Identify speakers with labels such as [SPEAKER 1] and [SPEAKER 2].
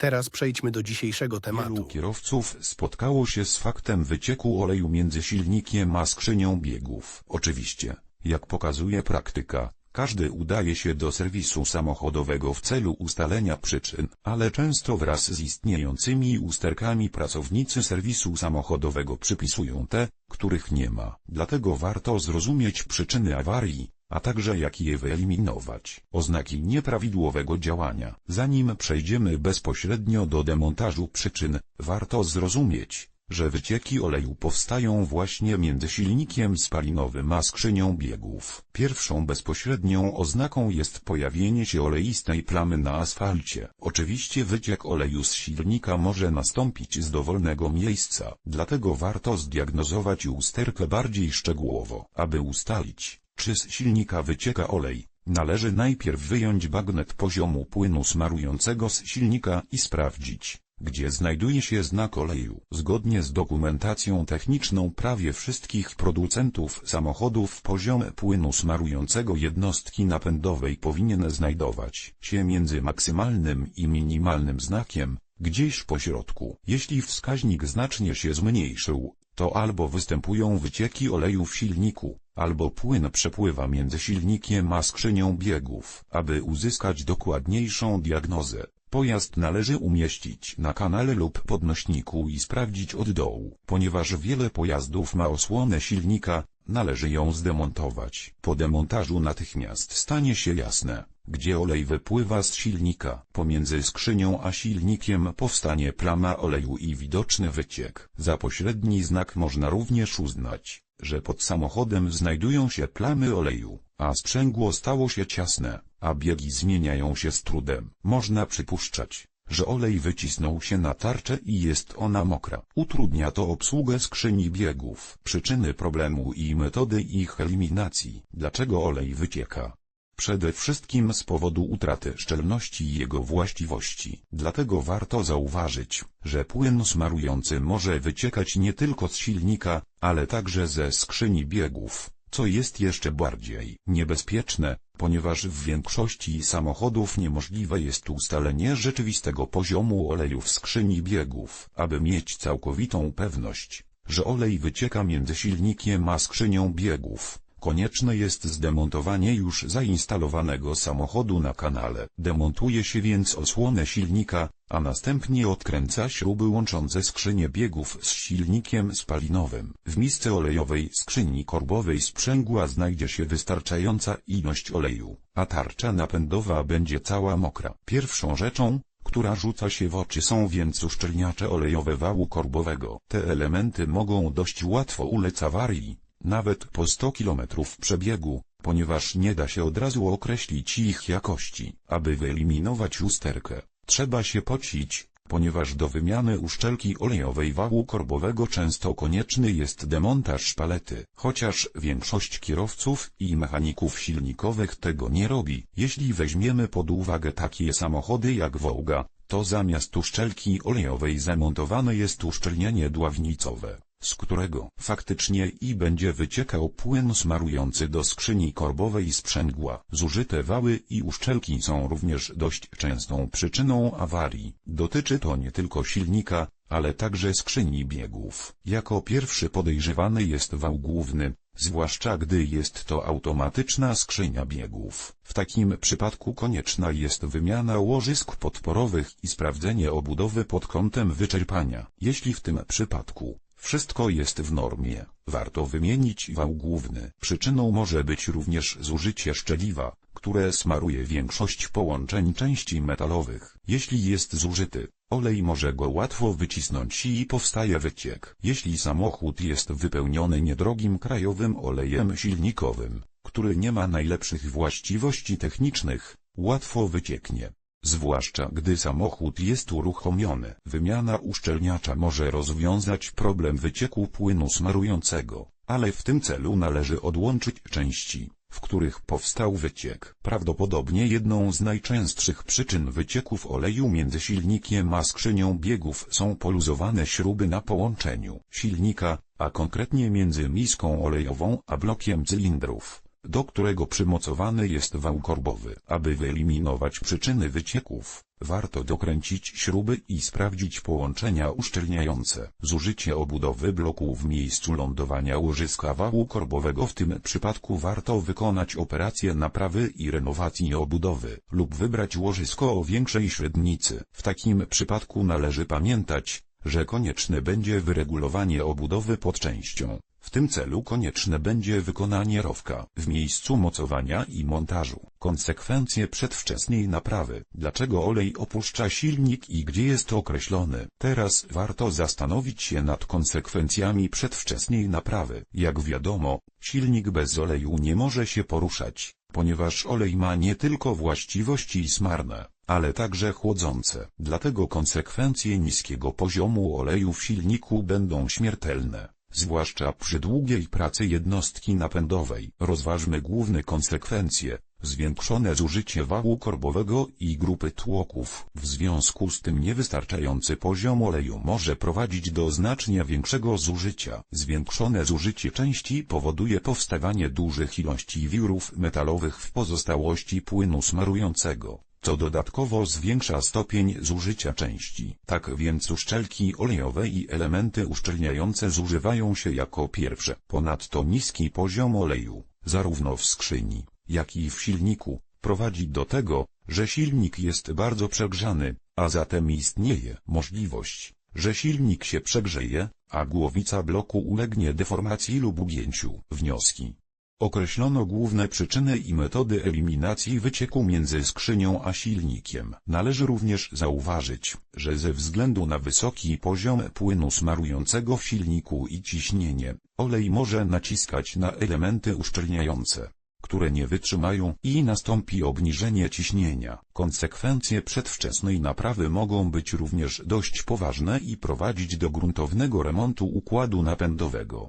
[SPEAKER 1] Teraz przejdźmy do dzisiejszego
[SPEAKER 2] Wielu
[SPEAKER 1] tematu.
[SPEAKER 2] kierowców spotkało się z faktem wycieku oleju między silnikiem a skrzynią biegów. Oczywiście, jak pokazuje praktyka, każdy udaje się do serwisu samochodowego w celu ustalenia przyczyn, ale często wraz z istniejącymi usterkami pracownicy serwisu samochodowego przypisują te, których nie ma. Dlatego warto zrozumieć przyczyny awarii, a także jak je wyeliminować. Oznaki nieprawidłowego działania. Zanim przejdziemy bezpośrednio do demontażu przyczyn, warto zrozumieć, że wycieki oleju powstają właśnie między silnikiem spalinowym a skrzynią biegów. Pierwszą bezpośrednią oznaką jest pojawienie się oleistej plamy na asfalcie. Oczywiście wyciek oleju z silnika może nastąpić z dowolnego miejsca, dlatego warto zdiagnozować usterkę bardziej szczegółowo, aby ustalić, czy z silnika wycieka olej. Należy najpierw wyjąć bagnet poziomu płynu smarującego z silnika i sprawdzić, gdzie znajduje się znak oleju. Zgodnie z dokumentacją techniczną prawie wszystkich producentów samochodów poziom płynu smarującego jednostki napędowej powinien znajdować się między maksymalnym i minimalnym znakiem, gdzieś po środku. Jeśli wskaźnik znacznie się zmniejszył, to albo występują wycieki oleju w silniku, albo płyn przepływa między silnikiem a skrzynią biegów. Aby uzyskać dokładniejszą diagnozę, pojazd należy umieścić na kanale lub podnośniku i sprawdzić od dołu. Ponieważ wiele pojazdów ma osłonę silnika, należy ją zdemontować. Po demontażu natychmiast stanie się jasne, gdzie olej wypływa z silnika. Pomiędzy skrzynią a silnikiem powstanie plama oleju i widoczny wyciek. Za pośredni znak można również uznać, że pod samochodem znajdują się plamy oleju, a sprzęgło stało się ciasne, a biegi zmieniają się z trudem. Można przypuszczać, że olej wycisnął się na tarczę i jest ona mokra. Utrudnia to obsługę skrzyni biegów. Przyczyny problemu i metody ich eliminacji. Dlaczego olej wycieka? Przede wszystkim z powodu utraty szczelności jego właściwości. Dlatego warto zauważyć, że płyn smarujący może wyciekać nie tylko z silnika, ale także ze skrzyni biegów, co jest jeszcze bardziej niebezpieczne, ponieważ w większości samochodów niemożliwe jest ustalenie rzeczywistego poziomu oleju w skrzyni biegów. Aby mieć całkowitą pewność, że olej wycieka między silnikiem a skrzynią biegów, Konieczne jest zdemontowanie już zainstalowanego samochodu na kanale. Demontuje się więc osłonę silnika, a następnie odkręca śruby łączące skrzynię biegów z silnikiem spalinowym. W misce olejowej skrzyni korbowej sprzęgła znajdzie się wystarczająca ilość oleju, a tarcza napędowa będzie cała mokra. Pierwszą rzeczą, która rzuca się w oczy są więc uszczelniacze olejowe wału korbowego. Te elementy mogą dość łatwo ulec awarii nawet po 100 km przebiegu, ponieważ nie da się od razu określić ich jakości. Aby wyeliminować usterkę, trzeba się pocić, ponieważ do wymiany uszczelki olejowej wału korbowego często konieczny jest demontaż palety. Chociaż większość kierowców i mechaników silnikowych tego nie robi. Jeśli weźmiemy pod uwagę takie samochody jak Wołga, to zamiast uszczelki olejowej zamontowane jest uszczelnienie dławnicowe z którego faktycznie i będzie wyciekał płyn smarujący do skrzyni korbowej sprzęgła. Zużyte wały i uszczelki są również dość częstą przyczyną awarii. Dotyczy to nie tylko silnika, ale także skrzyni biegów. Jako pierwszy podejrzewany jest wał główny, zwłaszcza gdy jest to automatyczna skrzynia biegów. W takim przypadku konieczna jest wymiana łożysk podporowych i sprawdzenie obudowy pod kątem wyczerpania. Jeśli w tym przypadku wszystko jest w normie. Warto wymienić wał główny. Przyczyną może być również zużycie szczeliwa, które smaruje większość połączeń części metalowych. Jeśli jest zużyty, olej może go łatwo wycisnąć i powstaje wyciek. Jeśli samochód jest wypełniony niedrogim krajowym olejem silnikowym, który nie ma najlepszych właściwości technicznych, łatwo wycieknie. Zwłaszcza gdy samochód jest uruchomiony. Wymiana uszczelniacza może rozwiązać problem wycieku płynu smarującego, ale w tym celu należy odłączyć części, w których powstał wyciek. Prawdopodobnie jedną z najczęstszych przyczyn wycieków oleju między silnikiem a skrzynią biegów są poluzowane śruby na połączeniu silnika, a konkretnie między miską olejową a blokiem cylindrów do którego przymocowany jest wał korbowy. Aby wyeliminować przyczyny wycieków, warto dokręcić śruby i sprawdzić połączenia uszczelniające. Zużycie obudowy bloku w miejscu lądowania łożyska wału korbowego w tym przypadku warto wykonać operację naprawy i renowacji obudowy lub wybrać łożysko o większej średnicy. W takim przypadku należy pamiętać, że konieczne będzie wyregulowanie obudowy pod częścią. W tym celu konieczne będzie wykonanie rowka w miejscu mocowania i montażu. Konsekwencje przedwczesnej naprawy. Dlaczego olej opuszcza silnik i gdzie jest określony? Teraz warto zastanowić się nad konsekwencjami przedwczesnej naprawy. Jak wiadomo, silnik bez oleju nie może się poruszać, ponieważ olej ma nie tylko właściwości smarne, ale także chłodzące. Dlatego konsekwencje niskiego poziomu oleju w silniku będą śmiertelne zwłaszcza przy długiej pracy jednostki napędowej. Rozważmy główne konsekwencje, zwiększone zużycie wału korbowego i grupy tłoków. W związku z tym niewystarczający poziom oleju może prowadzić do znacznie większego zużycia. Zwiększone zużycie części powoduje powstawanie dużych ilości wirów metalowych w pozostałości płynu smarującego co dodatkowo zwiększa stopień zużycia części. Tak więc uszczelki olejowe i elementy uszczelniające zużywają się jako pierwsze. Ponadto niski poziom oleju, zarówno w skrzyni, jak i w silniku, prowadzi do tego, że silnik jest bardzo przegrzany, a zatem istnieje możliwość, że silnik się przegrzeje, a głowica bloku ulegnie deformacji lub ugięciu. Wnioski Określono główne przyczyny i metody eliminacji wycieku między skrzynią a silnikiem. Należy również zauważyć, że ze względu na wysoki poziom płynu smarującego w silniku i ciśnienie, olej może naciskać na elementy uszczelniające, które nie wytrzymają i nastąpi obniżenie ciśnienia. Konsekwencje przedwczesnej naprawy mogą być również dość poważne i prowadzić do gruntownego remontu układu napędowego.